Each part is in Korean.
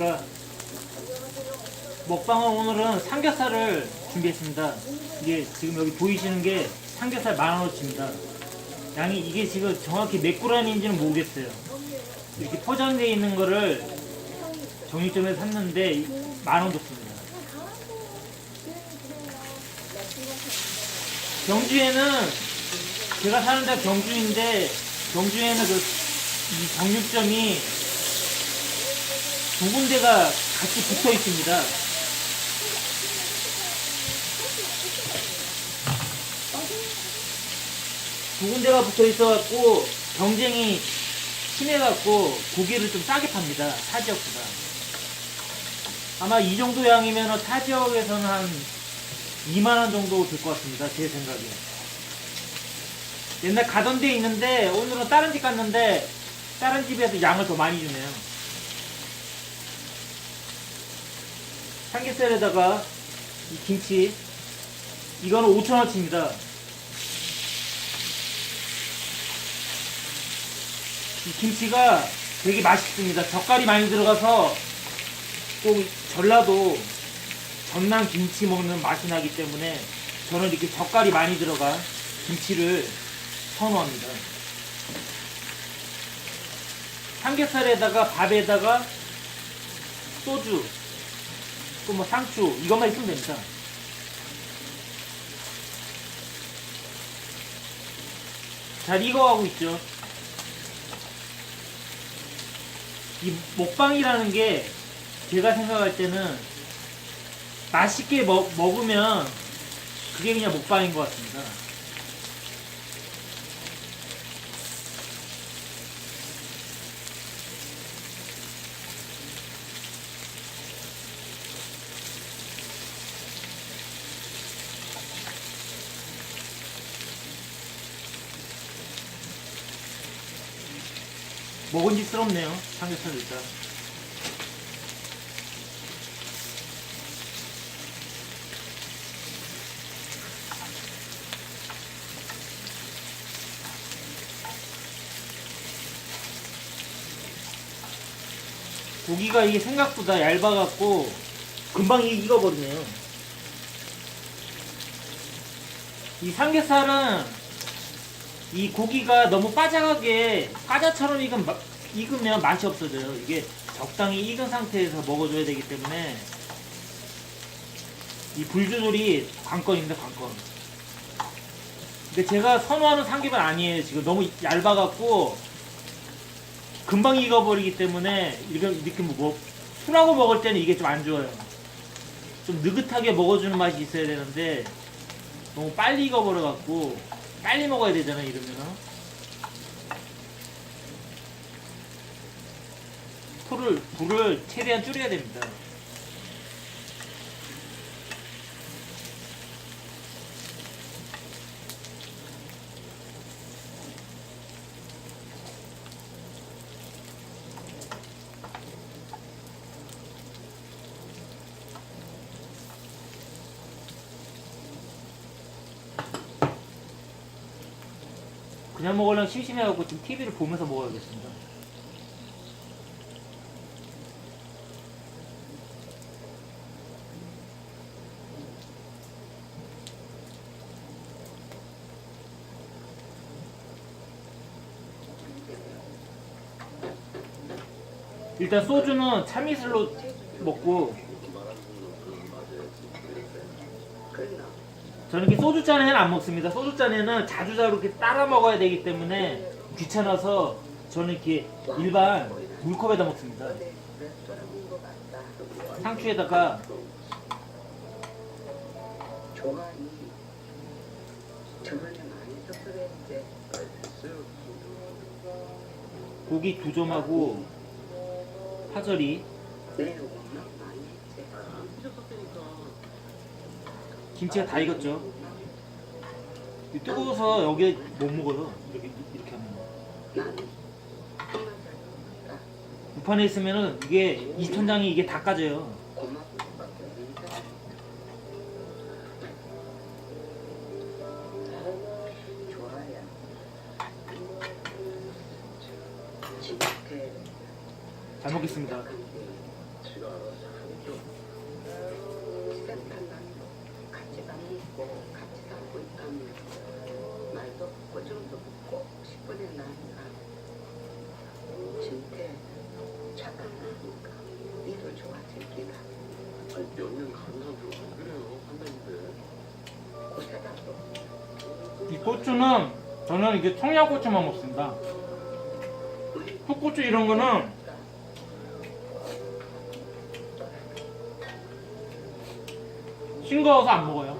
안녕하십니까. 먹방은 오늘은 삼겹살을 준비했습니다. 이게 지금 여기 보이시는 게 삼겹살 만원어치입니다. 양이 이게 지금 정확히 몇 그램인지는 모르겠어요. 이렇게 포장되어 있는 거를 정육점에서 샀는데 만원 줬습니다. 경주에는 제가 사는 데 경주인데 경주에는 그이 정육점이 두 군데가 같이 붙어 있습니다. 두 군데가 붙어 있어갖고 경쟁이 심해갖고 고기를 좀 싸게 팝니다. 타 지역보다. 아마 이 정도 양이면 타 지역에서는 한 2만원 정도 될 것 같습니다. 제 생각에. 옛날 가던 데 있는데 오늘은 다른 집 갔는데 다른 집에서 양을 더 많이 주네요. 삼겹살에다가 이 김치 이거는 5천원치입니다. 이 김치가 되게 맛있습니다. 젓갈이 많이 들어가서 꼭 전라도 전남 김치 먹는 맛이 나기 때문에 저는 이렇게 젓갈이 많이 들어간 김치를 선호합니다. 삼겹살에다가 밥에다가 소주 또 뭐 상추 이것만 있으면 됩니다. 잘 익어가고 있죠. 이 먹방이라는 게 제가 생각할 때는 맛있게 먹, 먹으면 그게 그냥 먹방인 것 같습니다. 먹은지스럽네요. 삼겹살 일단. 고기가 이게 생각보다 얇아갖고 금방 이- 익어버리네요. 이 삼겹살은 이 고기가 너무 바삭하게 과자처럼 익은, 마- 익으면 맛이 없어져요. 이게 적당히 익은 상태에서 먹어줘야 되기 때문에 이 불 조절이 관건입니다, 관건. 근데 제가 선호하는 삼겹은 아니에요. 지금 너무 얇아갖고 금방 익어버리기 때문에 이렇게, 이렇게 뭐 술하고 먹을 때는 이게 좀 안 좋아요. 좀 느긋하게 먹어주는 맛이 있어야 되는데 너무 빨리 익어버려갖고 빨리 먹어야 되잖아 이러면은 불을 불을 최대한 줄여야 됩니다. 그냥 먹으려면 심심해갖고 지금 TV를 보면서 먹어야겠습니다. 일단 소주는 참이슬로 먹고 저는 이렇게 소주 잔에는 안 먹습니다. 소주 잔에는 자주자주 이렇게 따라 먹어야 되기 때문에 귀찮아서 저는 이렇게 일반 물컵에다 먹습니다. 상추에다가 고기 두 점하고 파절이 오면 많이 했지. 김치가 다 익었죠. 이 뜨거워서 여기에 못 먹어요. 이렇게 이렇게 하면. 무판에 있으면은 이게 이 천장이 이게 다 까져요. 이 고추는 저는 이게 청양고추만 먹습니다. 흑고추 이런 거는 싱거워서 안 먹어요.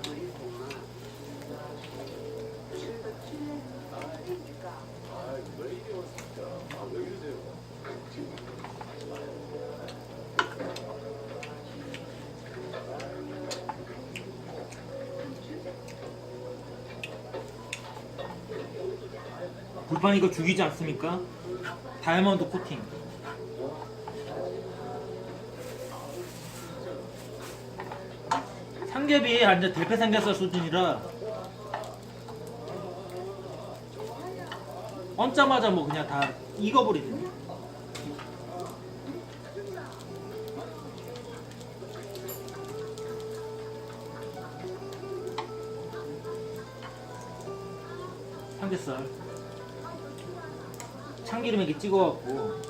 우리 엄마 술도 아왜 이래요 진짜. 아왜 이러세요? 불판 이거 죽이지 않습니까? 다이아몬드 코팅. 삼겹이 완전 대패 삼겹살 수준이라 얹자마자 뭐 그냥 다 익어버리네. 삼겹살 참기름에 이렇게 찍어갖고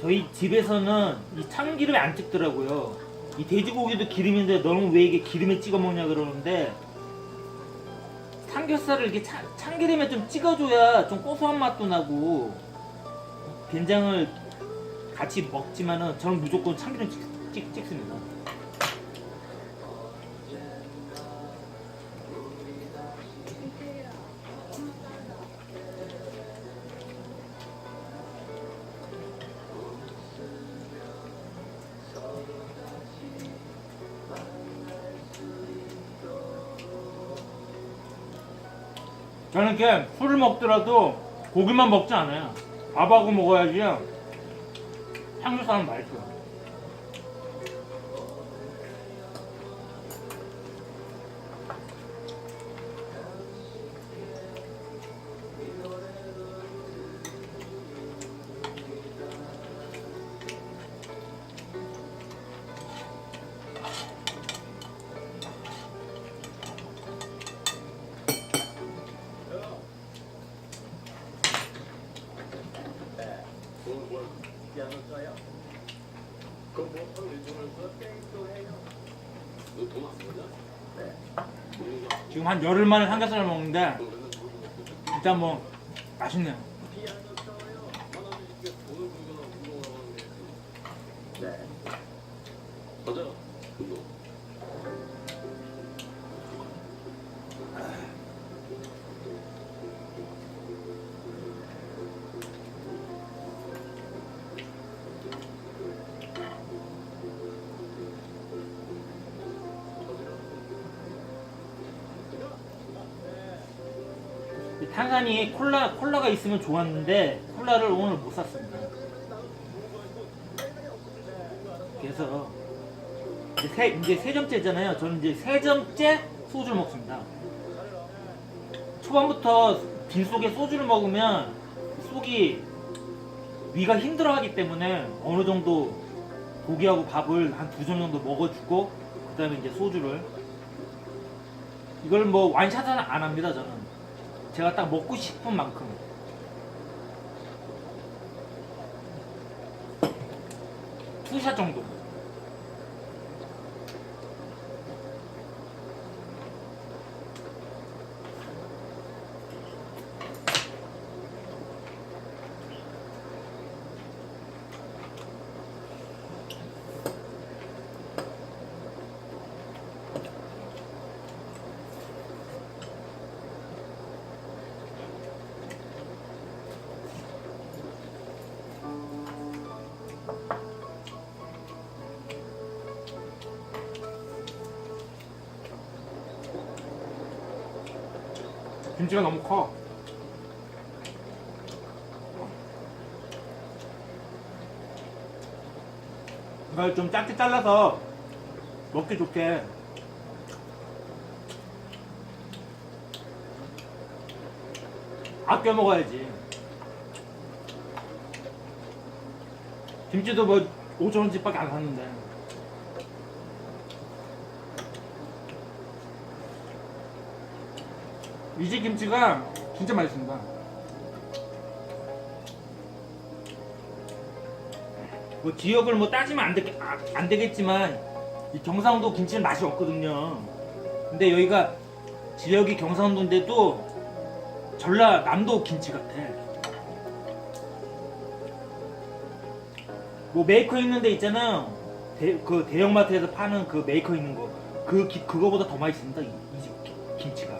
저희 집에서는 이 참기름에 안 찍더라고요. 이 돼지고기도 기름인데 너는 왜 이게 기름에 찍어 먹냐 그러는데 삼겹살을 이렇게 차- 참기름에 좀 찍어줘야 좀 고소한 맛도 나고 된장을 같이 먹지만은 저는 무조건 참기름 찍, 찍, 찍습니다. 저는 이렇게 술을 먹더라도 고기만 먹지 않아요. 밥하고 먹어야지 삼겹살은 맛있어요. 그럼 뭐 너돈안? 네. 지금 한 열흘 만에 삼겹살을 먹는데 먹고 일단 뭐 맛있네요. 이 탄산이 콜라 콜라가 있으면 좋았는데 콜라를 오늘 못 샀습니다. 그래서 이제 세, 이제 세 점째잖아요. 저는 이제 세 점째 소주를 먹습니다. 초반부터 빈 속에 소주를 먹으면 속이 위가 힘들어하기 때문에 어느 정도 고기하고 밥을 한 두 점 정도 먹어주고 그다음에 이제 소주를 이걸 뭐 완샷은 안 합니다 저는. 제가 딱 먹고 싶은 만큼. 투샷 정도. 김치가 너무 커. 이걸 좀 짧게 잘라서 먹기 좋게. 아껴 먹어야지. 김치도 뭐 5천 원씩밖에 안 샀는데 이집 김치가 진짜 맛있습니다 뭐 지역을 뭐 따지면 안, 되, 아, 안 되겠지만 이 경상도 김치는 맛이 없거든요. 근데 여기가 지역이 경상도인데도 전라남도 김치 같아. 뭐 메이커 있는 데 있잖아. 대, 그 대형마트에서 파는 그 메이커 있는 거. 그 기- 그거보다 더 맛있습니다. 이, 이 집 김치가.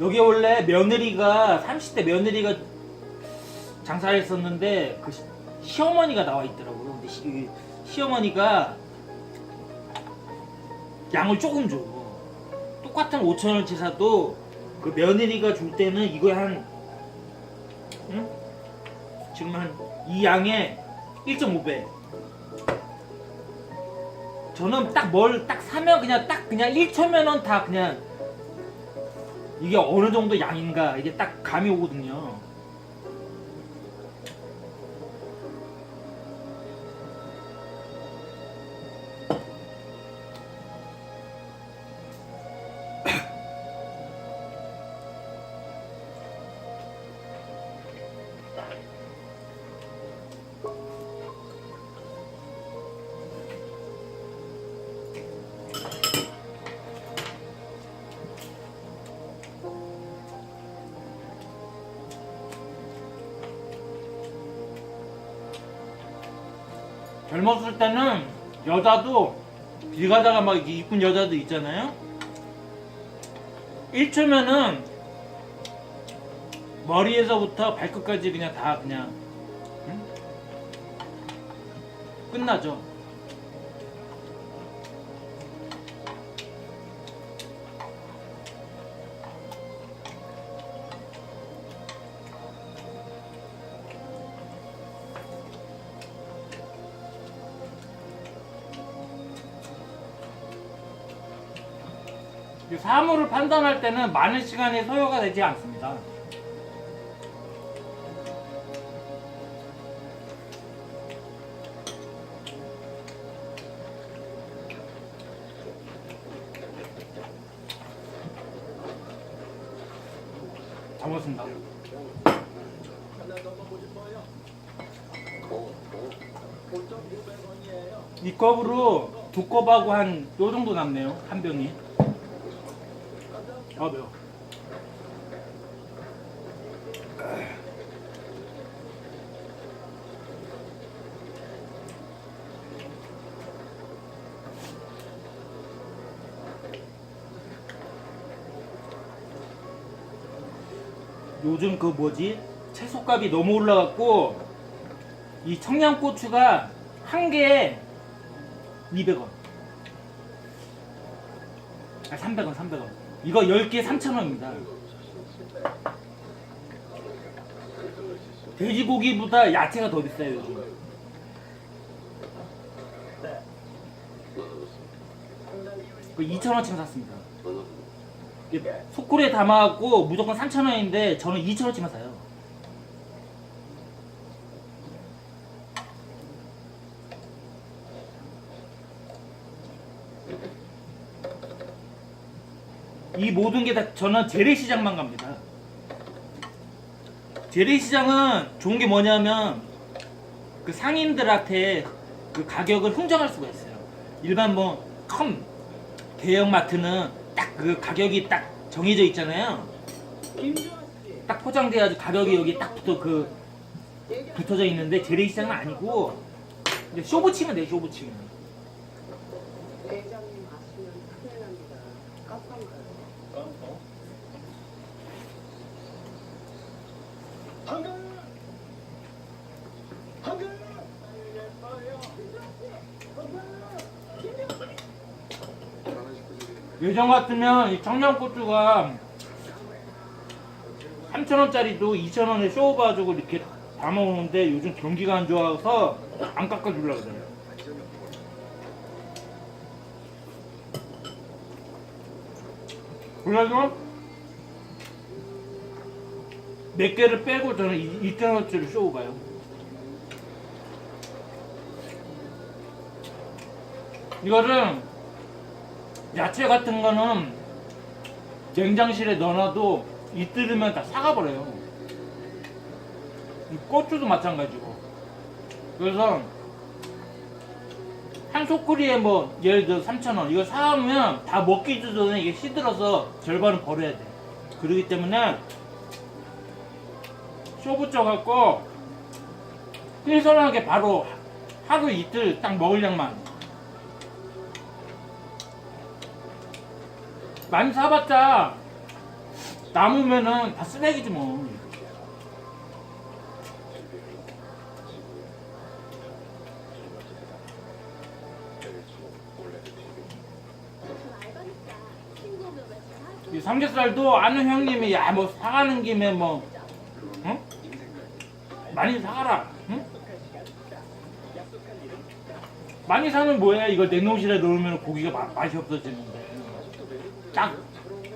여기 원래 며느리가 30대 며느리가 장사를 했었는데 그 시- 시어머니가 나와 있더라고요. 근데 시, 시어머니가 양을 조금 줘. 똑같은 5천 원치 사도 그 며느리가 줄 때는 이거에 한 응? 지금 한 이 양에 1.5배. 저는 딱뭘딱 사면 그냥 딱 그냥 1초면 은 다 그냥 이게 어느 정도 양인가 이게 딱 감이 오거든요. 젊었을 때는 여자도 길 가다가 막 이쁜 여자도 있잖아요. 1초면은 머리에서부터 발끝까지 그냥 다 그냥 응? 끝나죠. 이 사물을 판단할 때는 많은 시간이 소요가 되지 않습니다. 잘 먹었습니다. 이 컵으로 두 컵하고 한 요 정도 남네요. 한 병이. 아 매워. 요즘 그 뭐지 채소값이 너무 올라갔고 이 청양고추가 한 개에 200원. 아 300원 300원. 이거 10개 3,000원입니다. 돼지고기보다 야채가 더 비싸요 요즘. 그 2,000원치만 샀습니다. 소쿠리에 담아갖고 무조건 3,000원인데 저는 2,000원치만 사요. 이 모든 게 다 저는 재래시장만 갑니다. 재래시장은 좋은 게 뭐냐면 그 상인들한테 그 가격을 흥정할 수가 있어요. 일반 뭐 큰 대형 마트는 딱 그 가격이 딱 정해져 있잖아요. 딱 포장돼가지고 가격이 여기 딱 붙어 그 붙어져 있는데 재래시장은 아니고 쇼부 치면 돼 쇼부 치면. 대장님 아시면 큰일 납니다. 깜깜가요. 장난식구들이 예전 같으면 이 청양고추가 3,000원짜리도 2,000원에 쇼 봐주고 이렇게 담아오는데 요즘 경기가 안 좋아서 안 깎아주려고 그래요. 그래서 몇 개를 빼고 저는 2,000원짜리 쇼 봐요. 이거를 야채 같은 거는 냉장실에 넣어놔도 이틀이면 다 사가버려요. 이 고추도 마찬가지고. 그래서 한 소쿠리에 뭐 예를 들어 3,000원 이거 사오면 다 먹기도 전에 이게 시들어서 절반은 버려야 돼. 그러기 때문에 쇼 붙여갖고 신선하게 바로 하루 이틀 딱 먹을 양만 많이 사봤자 남으면은 다 쓰레기지 뭐. 이 삼겹살도 아는 형님이 야 뭐 사가는 김에 뭐 응? 많이 사가라 응? 많이 사면 뭐야 이거 냉동실에 넣으면 고기가 마- 맛이 없어지는데 딱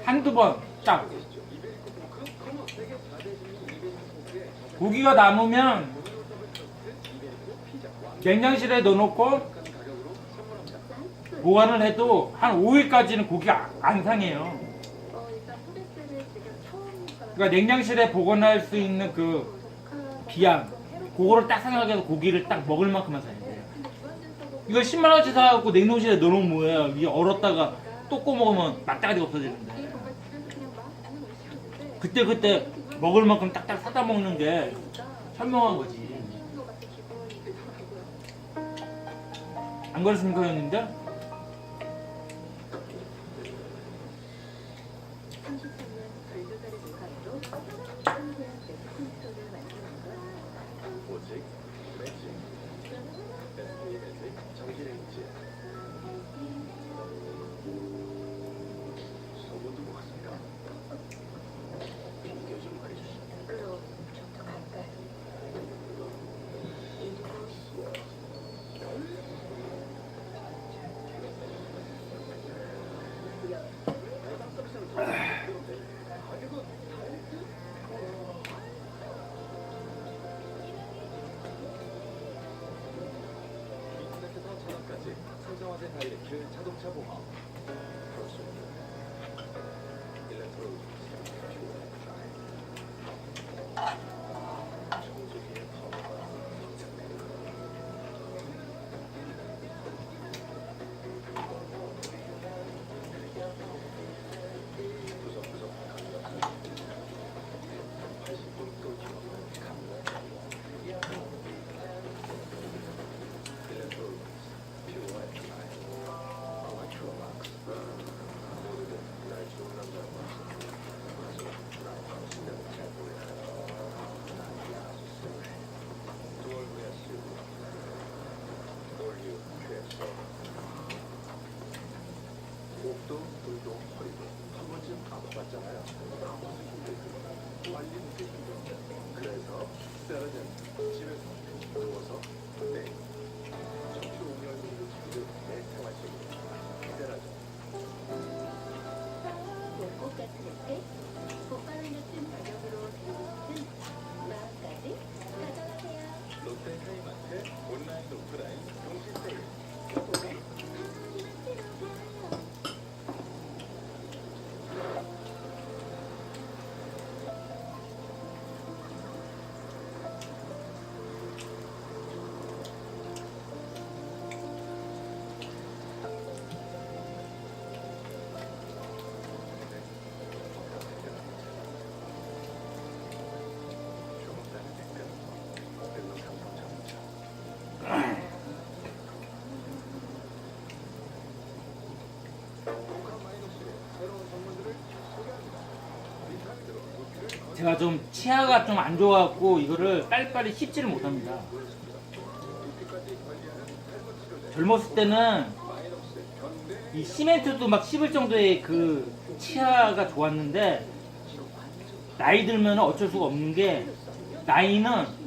한두 번딱 고기가 남으면 냉장실에 넣어놓고 보관을 해도 한 5일까지는 고기가 안 상해요. 그러니까 냉장실에 보관할 수 있는 그 비양 그거를 딱 생각해서 고기를 딱 먹을 만큼만 사야 돼요. 이거 10만 원치 사갖고 냉동실에 넣어놓으면 뭐예요? 이게 얼었다가 또 꺼먹으면 맛다가리가 없어지는데 그때 그때 먹을 만큼 딱딱 사다 먹는 게 현명한 거지. 안 그렇습니까 형님들? 다이렉 제가 좀 치아가 좀 안 좋아갖고 이거를 빨리빨리 씹지를 못합니다. 젊었을 때는 이 시멘트도 막 씹을 정도의 그 치아가 좋았는데 나이 들면 어쩔 수가 없는 게 나이는